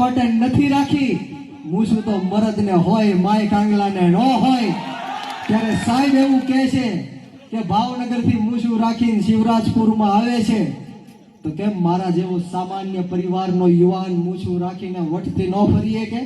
માટે નથી રાખી. મૂછું તો મરદને હોય, માય કાંગલાને ન હોય. ત્યારે સાહેબ એવું કહે છે કે ભાવનગરથી મૂછું રાખીને શિવરાજપુરમાં આવે છે. તો કેમ મારા જેવો સામાન્ય પરિવારનો યુવાન મૂછું રાખીને વટથી ન ફરીએ કે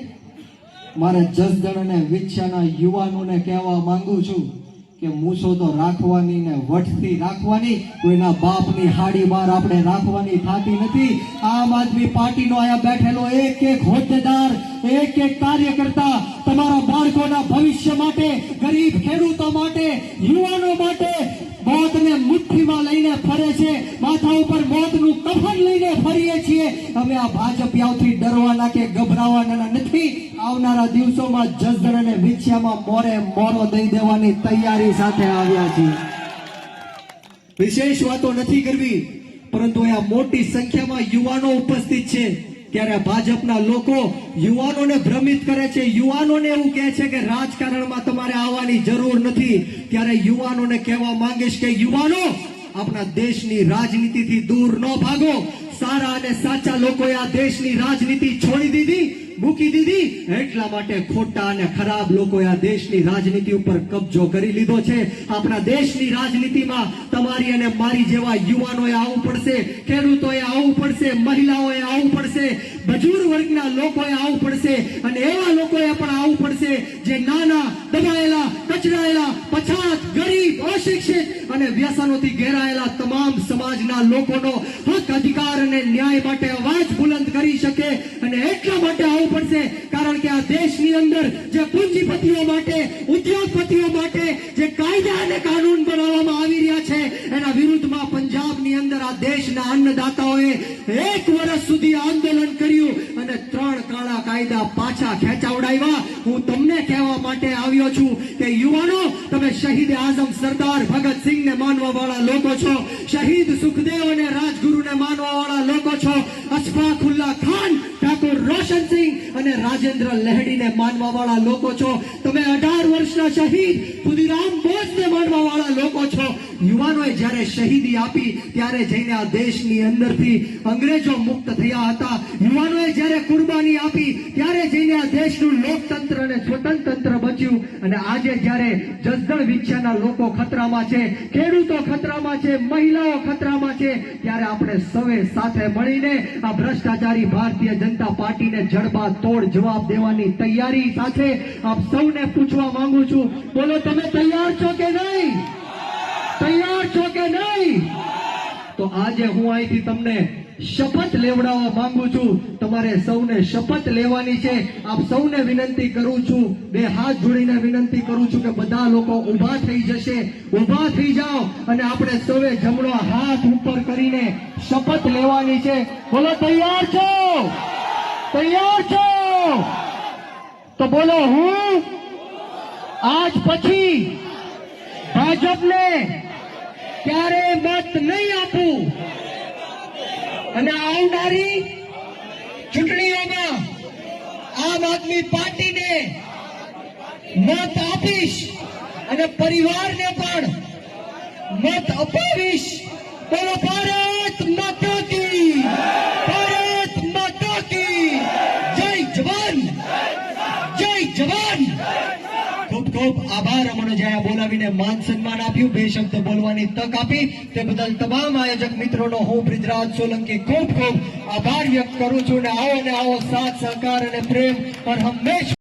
મારે જસદણ અને વિચ્છાના યુવાનોને કહેવા માંગુ છું. કે મૂછો તો રાખવાની ને વટથી રાખવાની, કોઈના બાપની હાડી બાર આપણે રાખવાની થતી નથી. આમ આદમી પાર્ટીનો અહીંયા બેઠેલો એક એક હોદ્દેદાર, એક એક કાર્યકર્તા તમારા બાળકોના ભવિષ્ય માટે, ગરીબ ખેડૂતો માટે, યુવાનો માટે મુઠ્ઠીમાં લઈને ફરે છે. માથા ઉપર મોતનું કફન લઈને ફરીએ છીએ. અમે આ ભાજપ યાવથી ડરવાના કે ગભરાવાના નથી. આવનારા દિવસોમાં જસદણ અને વિછિયામાં મોરે મોરો દઈ દેવાની તૈયારી સાથે આવ્યા છીએ. વિશેષ વાતો નથી કરવી, પરંતુ અહીંયા મોટી સંખ્યામાં યુવાનો ઉપસ્થિત છે. ત્યારે ભાજપના લોકો યુવાનોને ભ્રમિત કરે છે. યુવાનોને એવું કહે છે કે રાજકારણમાં તમારે આવવાની જરૂર નથી. ત્યારે યુવાનોને કહેવા માંગીશ કે યુવાનો આપણા દેશની રાજનીતિથી દૂર ન ભાગો. સારા અને સાચા લોકોએ આ દેશની રાજનીતિ છોડી દીધી, મૂકી દીધી. એટલા માટે ખોટા અને ખરાબ લોકોએ આ દેશની રાજનીતિ ઉપર કબજો કરી લીધો છે. આપણા દેશની રાજનીતિમાં તમારી અને મારી જેવા યુવાનોએ આવવું પડશે, ખેડૂતોએ આવવું પડશે, મહિલાઓએ આવવું પડશે મજૂર વર્ગના લોકોએ આવવું પડશે અને એવા લોકોએ પણ આવવું પડશે જે નાના દબાયેલા, કચડાયેલા, પછાત અને વ્યસનોથી ઘેરાયેલા તમામ સમાજના લોકોનો હક, અધિકાર અને ન્યાય માટે અવાજ બુલંદ કરી શકે અને એટલા માટે આવવું પડશે, કારણ કે આ દેશની અંદર જે પૂંજીપતિઓ માટે, ઉદ્યોગપતિઓ માટે જે કાયદા અને કાનૂન બનાવવામાં આવી રહ્યા એના વિરુદ્ધમાં પંજાબની અંદર આ દેશના અન્નદાતાઓએ એક વર્ષ સુધી આંદોલન કર્યું અને ત્રણ કાળા કાયદા પાછા ખેંચાવડાવ્યા. હું તમને કહેવા માટે આવ્યો છું કે યુવાનો, તમે શહીદ આઝમ સરદાર ભગતસિંહને માનવા વાળા લોકો છો. શહીદ સુખદેવ અને રાજગુરુને માનવા વાળા લોકો છો. અશફાકુલ્લા ખાન ઠાકોર રોશનસિંહ અને રાજેન્દ્ર લહેડીને માનવા વાળા લોકો છો. તમે અઢાર વર્ષના શહીદ ખુદીરામ બોઝને માનવા વાળા લોકો છો. યુવાનોએ જ્યારે શહીદી આપી, ત્યારે જઈને આ દેશની અંદરથી અંગ્રેજો મુક્ત થયા હતા. યુવાનોએ જ્યારે કુરબાની આપી, ત્યારે જઈને આ દેશનું લોકતંત્ર અને સ્વતંત્ર બચ્યું. અને આજે જ્યારે જસદણ વિછ્યાના લોકો ખતરામાં છે, ખેડૂતો ખતરામાં છે, મહિલાઓ ખતરામાં છે, ત્યારે આપણે સૌએ સાથે મળીને આ ભ્રષ્ટાચારી ભારતીય જનતા પાર્ટીને જડબા તોડ જવાબ દેવાની તૈયારી સાથે આપ સૌને પૂછવા માંગુ છું. બોલો, તમે તૈયાર છો કે નહીં? તૈયાર છો કે નહીં? તો આજે હું અહીંથી તમને શપથ લેવડાવવા માંગુ છું. તમારે સૌને શપથ લેવાની છે. આપ સૌને વિનંતી કરું છું, બે હાથ જોડીને વિનંતી કરું છું કે બધા લોકો ઊભા થઈ જશે. ઊભા થઈ જાઓ અને આપણે સૌએ જમણો હાથ ઉપર કરીને શપથ લેવાની છે. બોલો, તૈયાર છો? તૈયાર છો? તો બોલો હું? આજ પછી ભાજપને ક્યારે મત નહીં આપું? અને આવનારી ચૂંટણીઓમાં આમ આદમી પાર્ટીને મત આપીશ અને પરિવારને પણ મત અપાવીશ બોલો ભારત માતા કી ભારત માતા કી જય જવાન જય બોલાવીને માન સન્માન આપ્યું, બે શબ્દ બોલવાની તક આપી. તે બદલ તમામ આયોજક મિત્રોનો હું બ્રિજરાજ સોલંકી ખૂબ ખૂબ આભાર વ્યક્ત કરું છું. અને આવો ને આવો સાથ, સહકાર અને પ્રેમ પર હંમેશા